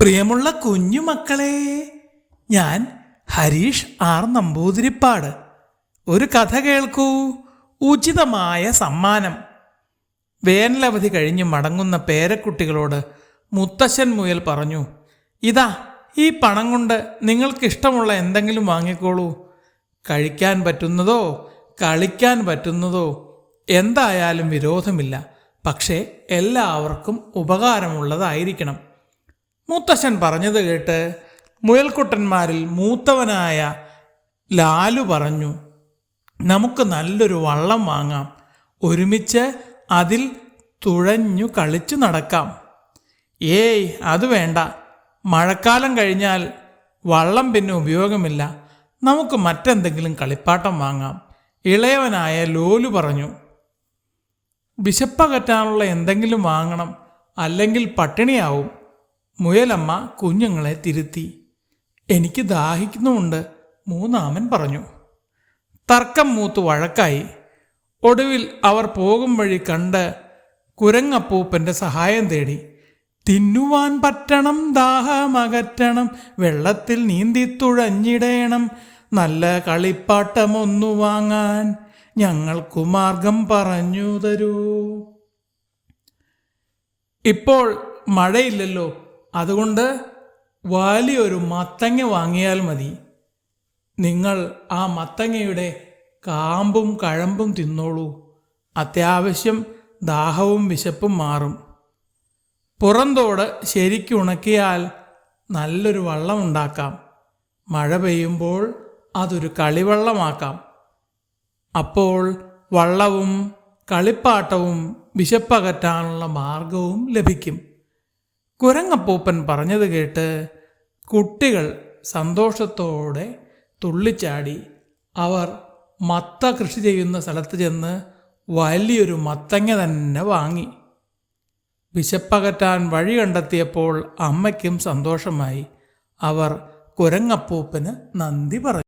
പ്രിയമുള്ള കുഞ്ഞുമക്കളെ ഞാൻ ഹരീഷ് ആർ നമ്പൂതിരിപ്പാട്. ഒരു കഥ കേൾക്കൂ. ഉചിതമായ സമ്മാനം. വേനലവധി കഴിഞ്ഞ് മടങ്ങുന്ന പേരക്കുട്ടികളോട് മുത്തശ്ശൻ മുയൽ പറഞ്ഞു ഇതാ ഈ പണം കൊണ്ട് നിങ്ങൾക്കിഷ്ടമുള്ള എന്തെങ്കിലും വാങ്ങിക്കോളൂ. കഴിക്കാൻ പറ്റുന്നതോ കളിക്കാൻ പറ്റുന്നതോ എന്തായാലും വിരോധമില്ല. പക്ഷേ എല്ലാവർക്കും ഉപകാരമുള്ളതായിരിക്കണം. മുത്തശ്ശൻ പറഞ്ഞത് കേട്ട് മുയൽക്കുട്ടന്മാരിൽ മൂത്തവനായ ലാലു പറഞ്ഞു നമുക്ക് നല്ലൊരു വള്ളം വാങ്ങാം. ഒരുമിച്ച് അതിൽ തുഴഞ്ഞു കളിച്ചു നടക്കാം. ഏയ് അത് വേണ്ട. മഴക്കാലം കഴിഞ്ഞാൽ വള്ളം പിന്നെ ഉപയോഗമില്ല. നമുക്ക് മറ്റെന്തെങ്കിലും കളിപ്പാട്ടം വാങ്ങാം. ഇളയവനായ ലോലു പറഞ്ഞു വിശപ്പകറ്റാനുള്ള എന്തെങ്കിലും വാങ്ങണം. അല്ലെങ്കിൽ പട്ടിണിയാവും. മുയലമ്മ കുഞ്ഞുങ്ങളെ തിരുത്തി. എനിക്ക് ദാഹിക്കുന്നുമുണ്ട് മൂന്നാമൻ പറഞ്ഞു. തർക്കം മൂത്ത് വഴക്കായി. ഒടുവിൽ അവർ പോകും വഴി കണ്ട് കുരങ്ങപ്പൂപ്പന്റെ സഹായം തേടി. തിന്നുവാൻ പറ്റണം ദാഹമകറ്റണം വെള്ളത്തിൽ നീന്തി തുഴഞ്ഞിടേണം നല്ല കളിപ്പാട്ടമൊന്നു വാങ്ങാൻ ഞങ്ങൾക്കു മാർഗം പറഞ്ഞു തരൂ. ഇപ്പോൾ മഴയില്ലല്ലോ അതുകൊണ്ട് വലിയൊരു മത്തങ്ങ വാങ്ങിയാൽ മതി. നിങ്ങൾ ആ മത്തങ്ങയുടെ കാമ്പും കഴമ്പും തിന്നോളൂ. അത്യാവശ്യം ദാഹവും വിശപ്പും മാറും. പുറന്തോട് ശരിക്കുണക്കിയാൽ നല്ലൊരു വള്ളം ഉണ്ടാക്കാം. മഴ പെയ്യുമ്പോൾ അതൊരു കളിവള്ളമാക്കാം. അപ്പോൾ വള്ളവും കളിപ്പാട്ടവും വിശപ്പകറ്റാനുള്ള മാർഗവും ലഭിക്കും. കുരങ്ങപ്പൂപ്പൻ പറഞ്ഞത് കേട്ട് കുട്ടികൾ സന്തോഷത്തോടെ തുള്ളിച്ചാടി. അവർ മത്ത കൃഷി ചെയ്യുന്ന സ്ഥലത്ത് ചെന്ന് വലിയൊരു മത്തങ്ങ തന്നെ വാങ്ങി. വിശപ്പകറ്റാൻ വഴി കണ്ടെത്തിയപ്പോൾ അമ്മയ്ക്കും സന്തോഷമായി. അവർ കുരങ്ങപ്പൂപ്പന് നന്ദി പറഞ്ഞു